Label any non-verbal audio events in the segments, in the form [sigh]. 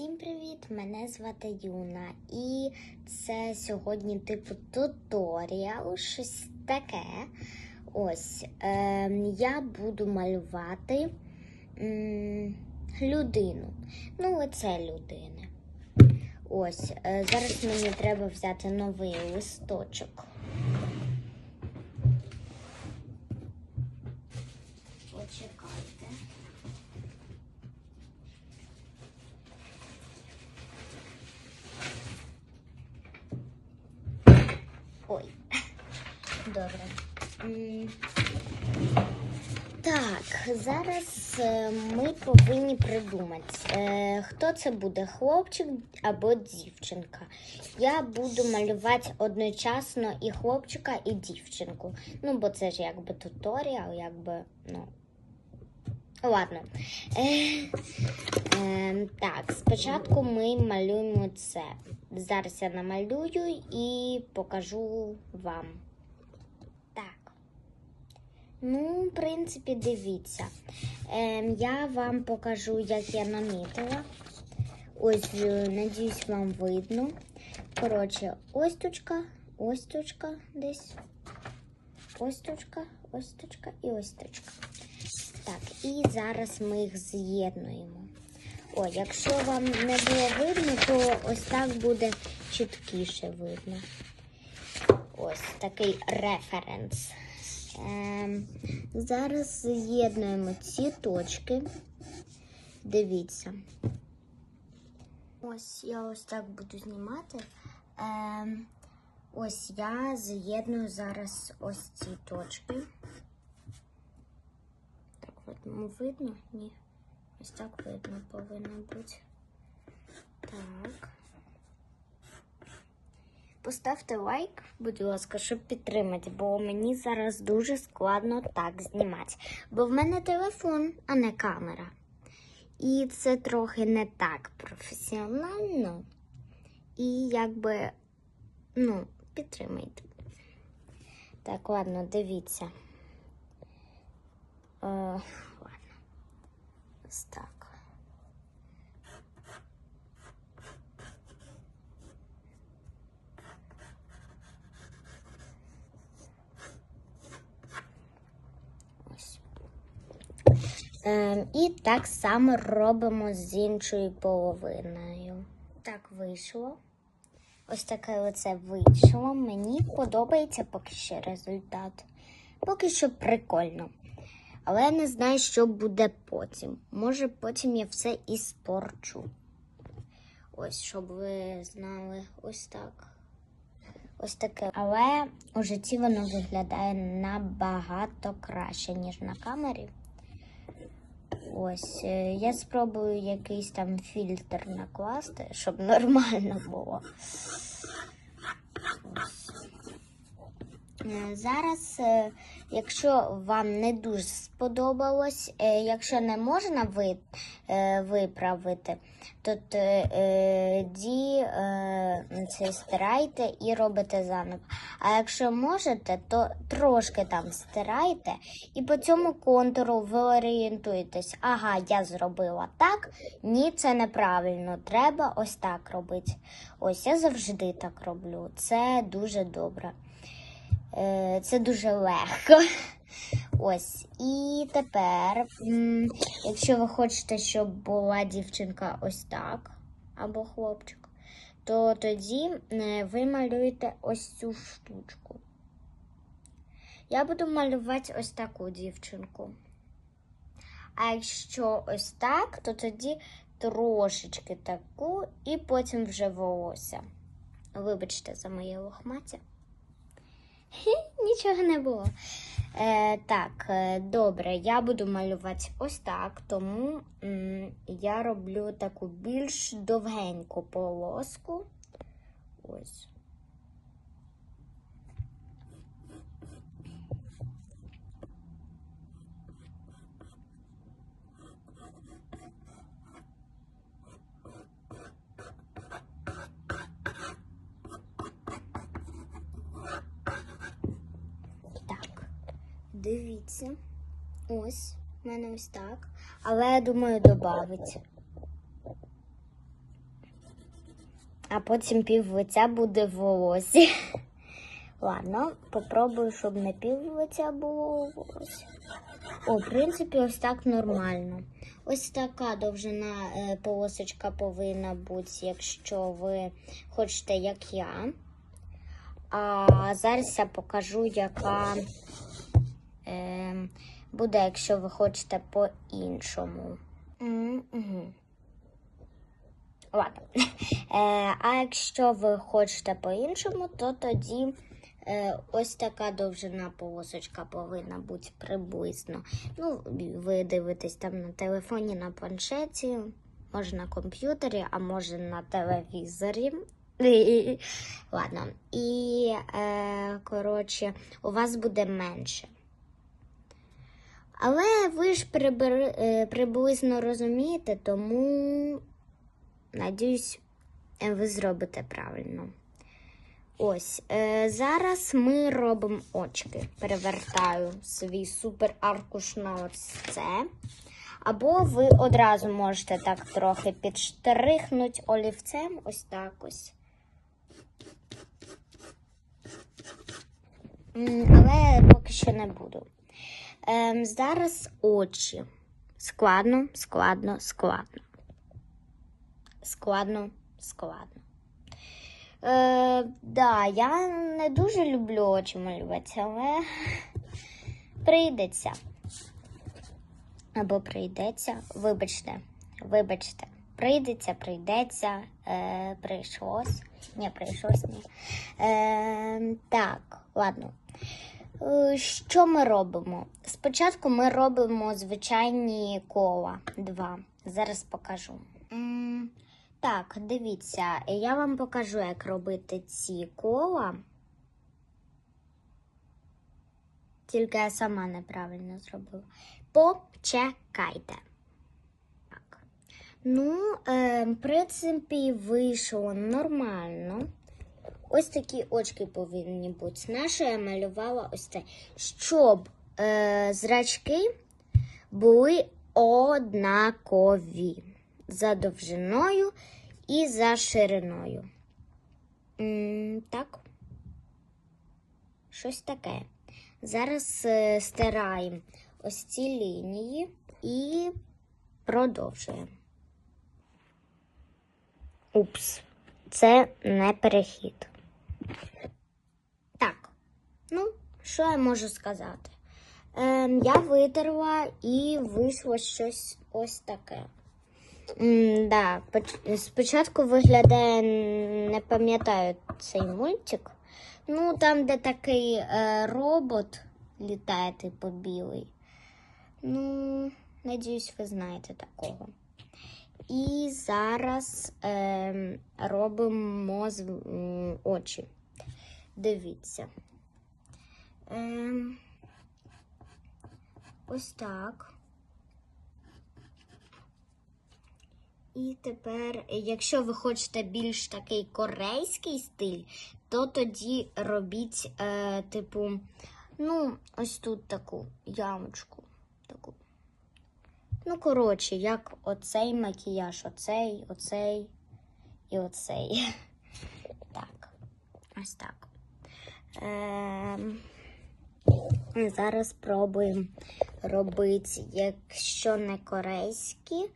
Всім привіт! Мене звати Юна, і це сьогодні типу туторіал, щось таке. Ось е, я буду малювати м, людину. Ну, оце людина. Ось, е, зараз мені треба взяти новий листочок. Почекайте. Ой. Добре. М, Так, зараз е, ми повинні придумати, е, хто це буде, хлопчик або дівчинка. Я буду малювати одночасно і хлопчика, і дівчинку. Ну, бо це ж якби туторіал, якби, ну. Ладно. Е, е, так, спочатку ми малюємо це. Зараз я намалюю і покажу вам. Ну, в принципі, дивіться. Е, я вам покажу, як я намітила. Ось, е, надіюсь, вам видно. Коротше, ось точка, ось точка десь. Ось точка, ось точка і ось точка. Так, і зараз ми їх з'єднуємо. О, якщо вам не було видно, то ось так буде чіткіше видно. Ось такий референс. Ем, зараз з'єднуємо ці точки. Дивіться. Ось я ось так буду знімати. Ем, ось я з'єдную зараз ось ці точки. Так, видно, видно? Ні. Ось так видно повинно бути. Так. Поставте лайк, будь ласка, щоб підтримати, бо мені зараз дуже складно так знімати. Бо в мене телефон, а не камера. І це трохи не так професіонально. І якби, ну, підтримайте. Так, ладно, дивіться. Е, ладно. Ось і так само робимо з іншою половиною. Так вийшло. Ось таке оце вийшло. Мені подобається поки що результат. Поки що прикольно. Але я не знаю, що буде потім. Може, потім я все і. Ось, щоб ви знали, ось так. Ось таке. Але у житті воно виглядає набагато краще, ніж на камері. Ось, е, я спробую якийсь там фільтр накласти, щоб нормально було. Ось. Е, Зараз, е, якщо вам не дуже сподобалось, е, якщо не можна ви, виправити, то тоді це стирайте і робите заново. А якщо можете, то трошки там стирайте і по цьому контуру ви орієнтуєтесь. Ага, я зробила так. Ні, це неправильно. Треба ось так робити. Ось я завжди так роблю. Це дуже добре. Е, Це дуже легко. Ось. І тепер, якщо ви хочете, щоб була дівчинка ось так, або хлопчик, то тоді е, ви малюєте ось цю штучку. Я буду малювати ось таку дівчинку. А якщо ось так, то тоді трошечки таку і потім вже волосся. Вибачте за моє лохмаття. Нічого не було. Е, так, е, добре, я буду малювати ось так, тому м, я роблю таку більш довгеньку полоску. Ось. Так, дивіться. Ось, в мене ось так. Але я думаю, додавить. а потім пів лиця буде в волосі. [laughs] Ладно, попробую, щоб не пів лиця було у волосі. В принципі, ось так нормально. Ось така довжина е, полосочка повинна бути, якщо ви хочете, як я. А зараз я покажу, яка буде, якщо ви хочете по-іншому. Ладно. [laughs] Е, а якщо ви хочете по-іншому, то тоді е, ось така довжина полосочка повинна бути приблизно. Ну, ви дивитесь там на телефоні, на планшеті, може на комп'ютері, а може на телевізорі. [laughs] Ладно. І, е, коротше, у вас буде менше. Але ви ж прибери- е, приблизно розумієте, тому надіюсь, ви зробите правильно. Ось е, зараз ми робимо очки. Перевертаю свій супер аркуш на ось це. Або ви одразу можете так трохи підштрихнути олівцем, ось так ось. Але поки що не буду. Ем, зараз очі. Складно, складно, складно. Складно, складно. Е, да, я не дуже люблю очі малювати, але прийдеться. Або прийдеться. Вибачте, вибачте. Прийдеться, прийдеться, е, прийшлось. Ні, прийшлось, ні. Е, так, ладно. Е, Що ми робимо? Спочатку ми робимо звичайні кола. Два. Зараз покажу. Так, дивіться, я вам покажу, як робити ці кола. Тільки я сама неправильно зробила. Почекайте. Так. Ну, е, в принципі, вийшло нормально. Ось такі очки повинні бути. Наша я малювала ось це, щоб е, зрачки були однакові за довжиною і за шириною. М, так. Щось таке. Зараз е, стираємо ось ці лінії і продовжуємо. Упс, це не перехід. Так, ну, що я можу сказати? Ем, я витерла і вийшло щось ось таке. М, да, спочатку виглядає, не пам'ятаю цей мультик. Ну, там, де такий е, робот літає, типу білий. Ну, надіюсь, ви знаєте такого. І зараз ем, робимо з, очі. Дивіться. Ем, ось так. І тепер, якщо ви хочете більш такий корейський стиль, то тоді робіть, е, типу, ну, ось тут таку ямочку. Таку. Ну, коротше, як оцей макіяж, оцей, оцей і оцей. [laughs] Так. Ось так. Ем, зараз спробуємо робити, якщо не корейські,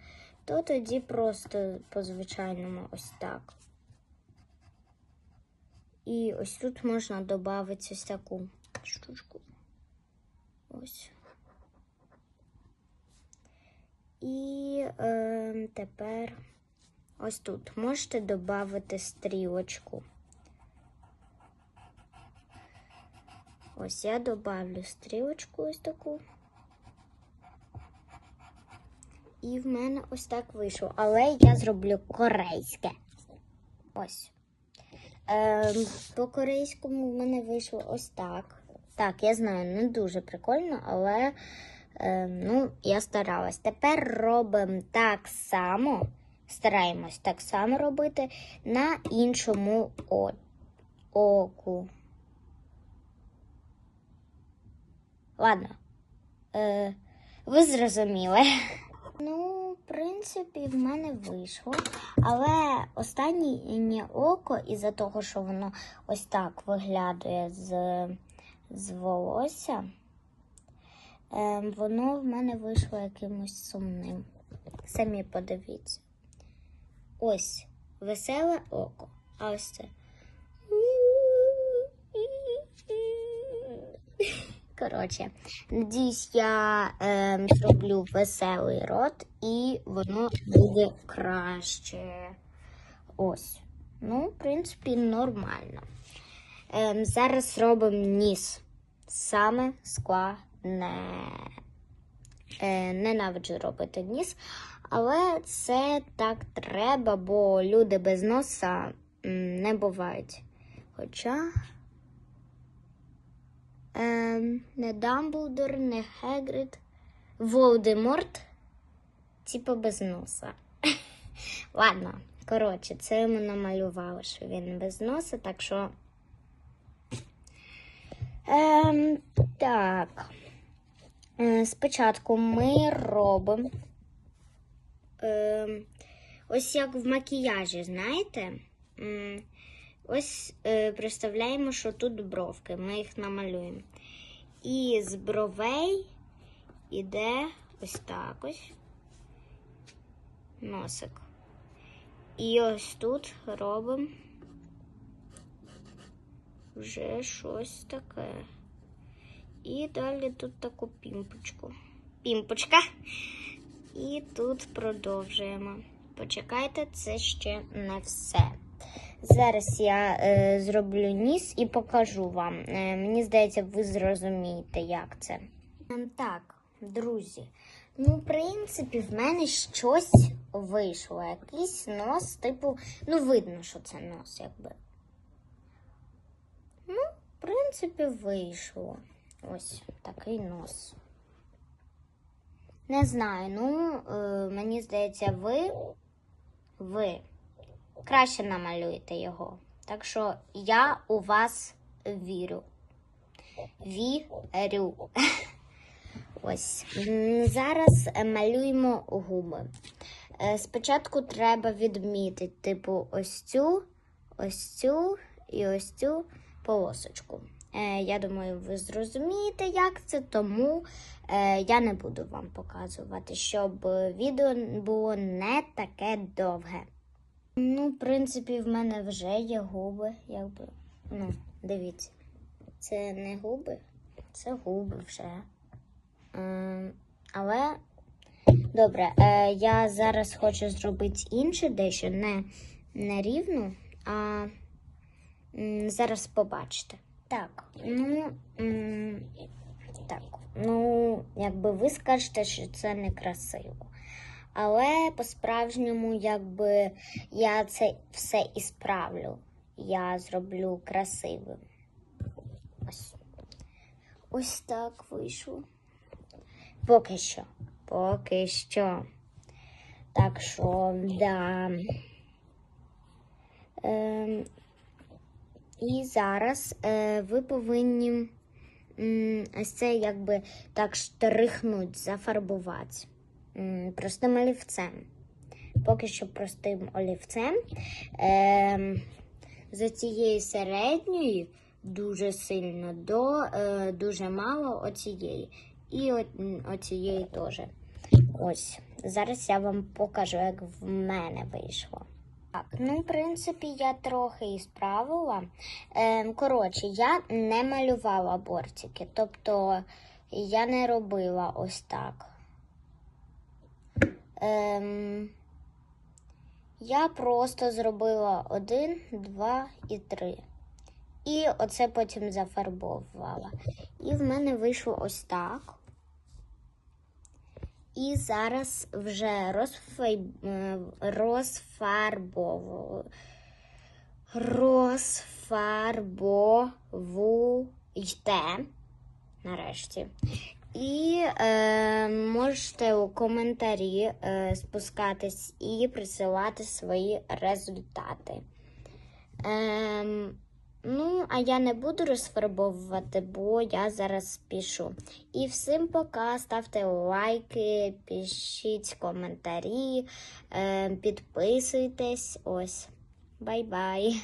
то тоді просто по-звичайному ось так. І ось тут можна додати ось таку штучку. Ось. І е, тепер ось тут можете додати стрілочку. Ось я добавлю стрілочку ось таку. І в мене ось так вийшло. Але я зроблю корейське. Ось. Ем, по корейському в мене вийшло ось так. Так, я знаю, не дуже прикольно, але ем, ну, я старалась. Тепер робимо так само. Стараємось так само робити на іншому оку. Ладно. Е, ви зрозуміли. Ну, в принципі, в мене вийшло. Але останнє око, із-за того, що воно ось так виглядає з, з волосся, ем, воно в мене вийшло якимось сумним. Самі подивіться. Ось веселе око. А ось це. Коротше, надіюсь, я ем, зроблю веселий рот і воно буде краще. Ось. Ну, в принципі, нормально. Ем, зараз робимо ніс. Саме складне. Е, ненавиджу робити ніс, але це так треба, бо люди без носа не бувають. Хоча. Ем, не Дамблдор, не Хегрид, Волдеморт, типу без носа. [laughs] Ладно, коротше, це йому намалювали, що він без носа, так що. Ем, так. Е, спочатку ми робимо. Ем, ось як в макіяжі, знаєте? Ось е, представляємо, що тут бровки, ми їх намалюємо. І з бровей іде ось так ось носик. І ось тут робимо вже щось таке. І далі тут таку пімпочку. Пімпочка. І тут продовжуємо. Почекайте, це ще не все. Зараз я е, зроблю ніс і покажу вам. Е, мені здається, ви зрозумієте, як це. Ем, Так, друзі. Ну, в принципі, в мене щось вийшло. Якийсь нос, типу, ну, видно, що це нос, якби. Ну, в принципі, вийшло. Ось такий нос. Не знаю, ну, е, мені здається, ви. Ви краще намалюєте його. Так що я у вас вірю. Вірю. [laughs] Ось. Зараз е, малюємо губи. Е, Спочатку треба відмітити, типу, ось цю, ось цю і ось цю полосочку. Е, Я думаю, ви зрозумієте, як це, тому я не буду вам показувати, щоб відео було не таке довге. Ну, в принципі, в мене вже є губи, якби. Ну, дивіться. Це не губи, це губи вже. Ем, але добре, е, я зараз хочу зробити інше дещо, не, не рівно, а зараз побачите. Так, ну, так, ну, якби ви скажете, що це некрасиво. Але по-справжньому, якби я це все і справлю. Я зроблю красивим. Ось. Ось так вийшло. Поки що. Поки що. Так що, да. Ем, і зараз е, ви повинні ось це якби так штрихнуть, зафарбувати простим олівцем. Поки що простим олівцем. Ем, з цієї середньої дуже сильно до е, дуже мало оцієї. І оцієї теж. Ось. Зараз я вам покажу, як в мене вийшло. Так, ну, в принципі, я трохи і справила. Ем, коротше, я не малювала бортики, тобто я не робила ось так. Ем, я просто зробила один, два і три. І оце потім зафарбовувала. І в мене вийшло ось так. І зараз вже розфай... е, розфарбовую. Розфарбовуйте. Нарешті. І е, можете у коментарі е, спускатись і присилати свої результати. Ем, Ну, а я не буду розфарбовувати, бо я зараз пішу. І всім пока. Ставте лайки, пишіть коментарі, е, підписуйтесь. Ось. Бай-бай.